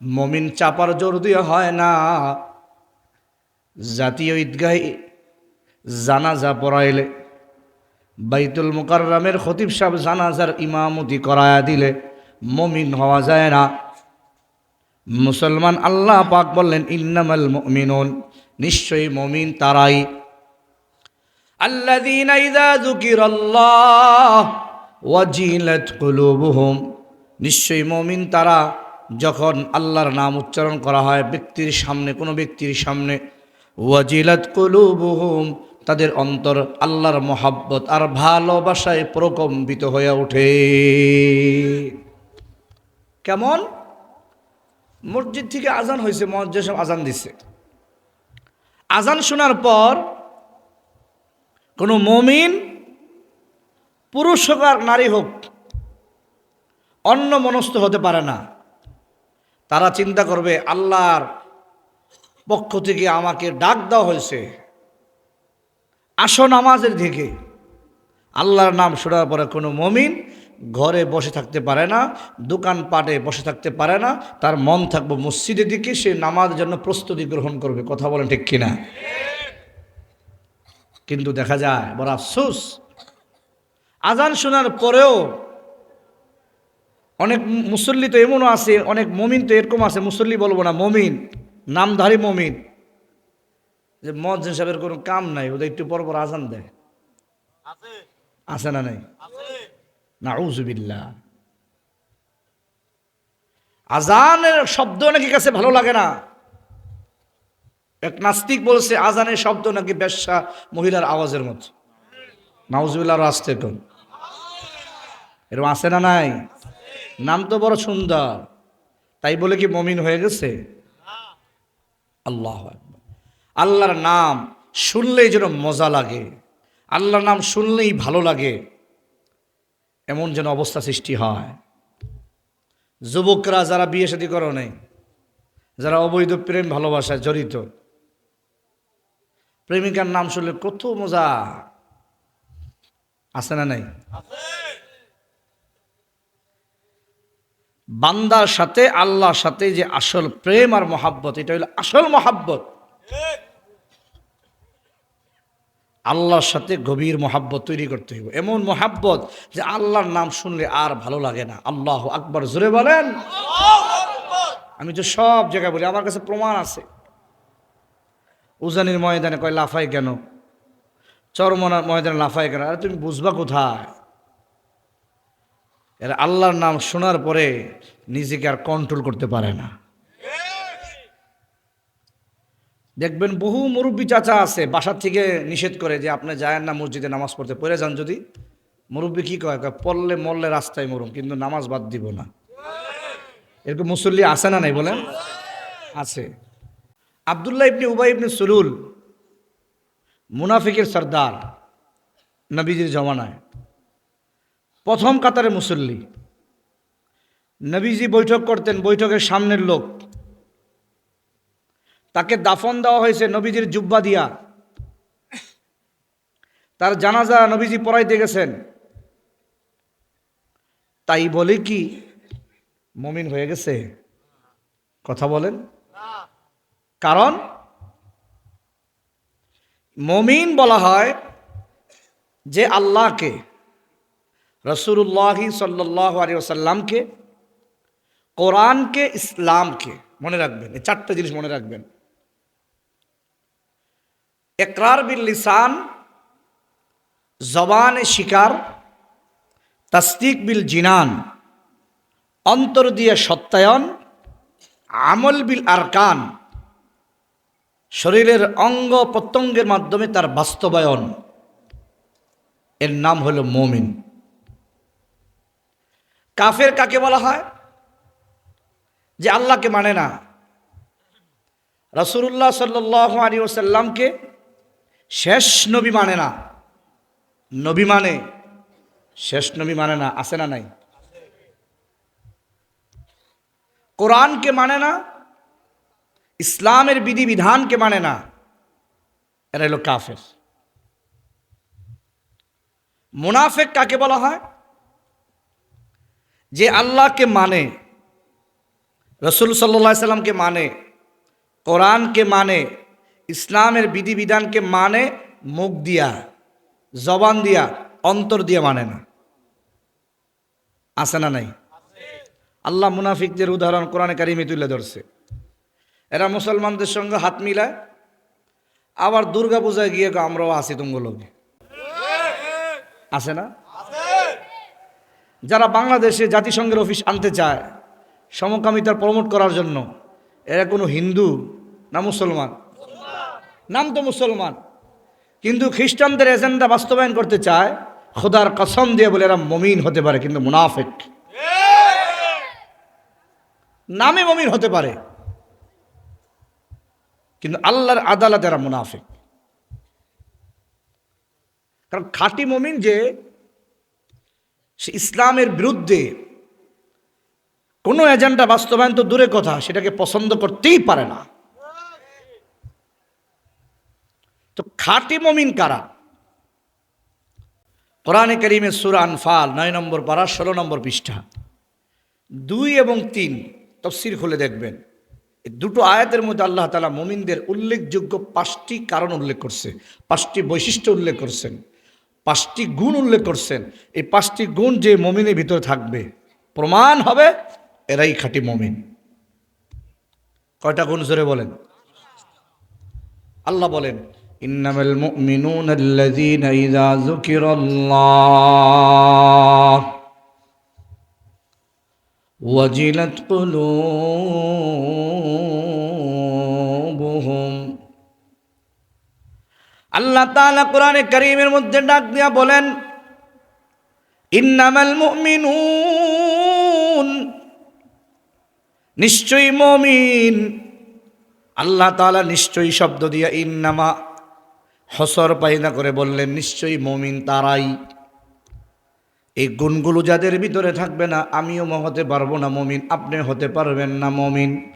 মমিন চাপার জোর দিয়ে হয় না। জাতীয় ঈদগাহে জানাজা পড়াইলে, বাইতুল মুকাররামের খতিব সাহেব জানাজার ইমামতি করায়া দিলে মমিন হওয়া যায় না। মুসলমান আল্লাহ পাক বললেন, ইন্নামাল মমিনুন নিশ্চয়ই মমিন তারাই। আল্লাদিন ওয়াজিলাত কুলুবুহুম, নিশ্চয়ই মমিন তারা। যখন আল্লাহর নাম উচ্চারণ করা হয় ব্যক্তির সামনে, কোনো ব্যক্তির সামনে, ওয়াজিলাত কুলুবুহুম, তাদের অন্তর আল্লাহর মহাব্বত আর ভালোবাসায় প্রকম্পিত হয়ে ওঠে। কেমন? মসজিদ থেকে আজান হয়েছে, মসজিদ সব আজান দিছে। আজান শোনার পর কোনো মমিন, পুরুষ হোক আর নারী হোক অন্য মনস্থ হতে পারে না। তারা চিন্তা করবে, আল্লাহর পক্ষ থেকে আমাকে ডাক দেওয়া হয়েছে। আসো নামাজের দিকে আল্লাহর নাম শোনার পরে কোনো মমিন ঘরে বসে থাকতে পারে না, দোকানপাটে বসে থাকতে পারে না, তার মন থাকবে মসজিদের দিকে, সে নামাজের জন্য প্রস্তুতি গ্রহণ করবে। কথা বলেন ঠিক কিনা? কিন্তু দেখা যায়, বড় আফসোস। আজান শোনার পরেও অনেক মুসল্লি তো এমনও আছে অনেক মমিন তো এরকম আছে মুসল্লি বলব না মমিন নামধারী মমিন। যে মজ্জিন সাহেবের কোনো কাম নাই ওদের একটু পর পর আজান দেয়। আছে। না নাই? না উজুবিল্লা আজানের শব্দ নাকি কাছে ভালো লাগে না। এক নাস্তিক বলছে আজানের শব্দ নাকি বেশ্যা মহিলার আওয়াজের মতো। নাউজুবিল্লাহ আসতে কোন এরকম আছে না নাই? নাম তো বড় সুন্দর। তাই বলে কি মমিন হয়ে গেছে? আল্লাহ আল্লাহর নাম শুনলেই যেন মজা লাগে। আল্লাহর নাম শুনলেই ভালো লাগে। এমন যেন অবস্থা সৃষ্টি হয়। যুবকরা যারা বিয়ে শাদী করো নেই, যারা অবৈধ প্রেম ভালোবাসায় জড়িত, প্রেমিকার নাম শুনলে কত মজা। আছে না নাই? বান্দার সাথে, আল্লাহর সাথে যে আসল প্রেম আর মহাব্বত, এটা হলো আসল মহাব্বত। আল্লাহর সাথে গভীর মহাব্বত তৈরি করতে হইব। এমন মহাব্বত যে আল্লাহর নাম শুনলে আর ভালো লাগে না। আল্লাহ আকবর, জোরে বলেন। আমি তো সব জায়গায় বলি, আমার কাছে প্রমাণ আছে। উজানির ময়দানে কয়, লাফাই কেন? চরমনার ময়দানে লাফাই কেন? আরে তুমি বুঝবা কোথায়? এরা আল্লাহর নাম শোনার পরে নিজেকে আর কন্ট্রোল করতে পারে না। দেখবেন বহু মুরব্বী চাচা আছে, বাসার থেকে নিষেধ করে যে আপনি যায় না মসজিদে নামাজ পড়তে। পড়ে যান যদি। মুরব্বী কি কয়, পড়লে মরলে রাস্তায় মরুম, কিন্তু নামাজ বাদ দিব না। এরকম মুসল্লি আছে না নাই বলেন? আছে। আবদুল্লাহ ইবনে উবাই ইবনে সুলুল, মুনাফিকের সর্দার, নবীজির জমানায়। প্রথম কাতারে মুসল্লি। নবীজি বৈঠক করতেন, বৈঠকের সামনের লোক। তাকে দাফন দেওয়া হয়েছে নবীজির জুব্বা দিয়া। তার জানাজা নবীজি পড়াইতে গেছেন। তাই বলে কি, মমিন হয়ে গেছে? কথা বলেন। কারণ, মমিন বলা হয় যে আল্লাহকে। রসুল্লাহি সাল্লাহ আলী ওসাল্লামকে কোরআনকে, ইসলামকে, মনে রাখবেন, এই চারটে জিনিস মনে রাখবেন। একরার বিল লিসান, জবানে শিকার তাস্তিক বিল জিনান, অন্তর দিয়ে সত্যায়ন, আমল বিল আরকান, শরীরের অঙ্গ প্রত্যঙ্গের মাধ্যমে তার বাস্তবায়ন। এর নাম হলো মমিন। কাফের কাকে বলা হয়? যে আল্লাহকে মানে না। রসুল্লাহ সাল্লাহ আলী ওসাল্লামকে শেষ নবী মানে না। নবী মানে? শেষ নবী মানে না, আছে না নাই? কোরআনকে মানে না, ইসলামের বিধিবিধানকে মানে না। এরা হলো কাফের। মুনাফেক কাকে বলা হয়? যে আল্লাহকে মানে রসুল সাল্লা সাল্লামকে মানে কোরআনকে মানে ইসলামের বিধিবিধানকে মানে মুখ দিয়া, জবান দিয়া, অন্তর দিয়া মানে না। আছে না নাই? আল্লাহ মুনাফিকদের উদাহরণ কোরআনে কারিমে তুলে ধরছে। এরা মুসলমানদের সঙ্গে হাত মিলায়, আবার দুর্গা পূজায় গিয়ে আমরাও আছি তুমগুলোকে আছে না? যারা বাংলাদেশে জাতিসংঘের অফিস আনতে চায়, সমকামিতার প্রমোট করার জন্য, এরা কোনো হিন্দু না মুসলমান? নাম তো মুসলমান। কিন্তু খ্রিস্টানদের এজেন্ডা বাস্তবায়ন করতে চায়, খোদার কসম দিয়ে বলে এরা মমিন হতে পারে, কিন্তু মুনাফেক। নামে মমিন হতে পারে, কিন্তু আল্লাহর আদালত এরা মুনাফেক। কারণ খাঁটি মমিন যে সে ইসলামের বিরুদ্ধে কোনো এজেন্ডা বাস্তবায়ন তো দূরে কথা, সেটাকে পছন্দ করতেই পারে না। তো খাটি মমিন কারা? কোরআনে করিমের সুরা আনফাল, নয় নম্বর পারা, ষোলো নম্বর পৃষ্ঠা। দুই এবং তিন তফসির খুলে দেখবেন। দুটো আয়াতের মধ্যে আল্লাহ তালা মমিনদের উল্লেখযোগ্য পাঁচটি কারণ উল্লেখ করছে, পাঁচটি বৈশিষ্ট্য উল্লেখ করছেন। পাঁচটি গুণ উল্লেখ করছেন। এই পাঁচটি গুণ যে মমিনের ভিতরে থাকবে, প্রমাণ হবে এরাই খাঁটি মমিন। কয়টা গুণ জোরে বলেন? আল্লাহ বলেন, ইন্নামাল মুমিনুনা আল্লাযীনা ইযা যুকিরাল্লাহ ওয়াজিলাত কুলুবুহুম। আল্লাহ তাআলা কোরআনে কারীমের মধ্যে ডাক দিয়া বলেন, ইন্নামাল মুমিনুন। নিশ্চয়ই মমিন। আল্লাহ তাআলা নিশ্চয়ই শব্দ দিয়া ইন্নামা হসর পাইনা করে বললেন, নিশ্চয়ই মমিন তারাই। এই গুণগুলো যাদের ভিতরে থাকবে না, আমিও হতে পারব না মমিন আপনি হতে পারবেন না মমিন।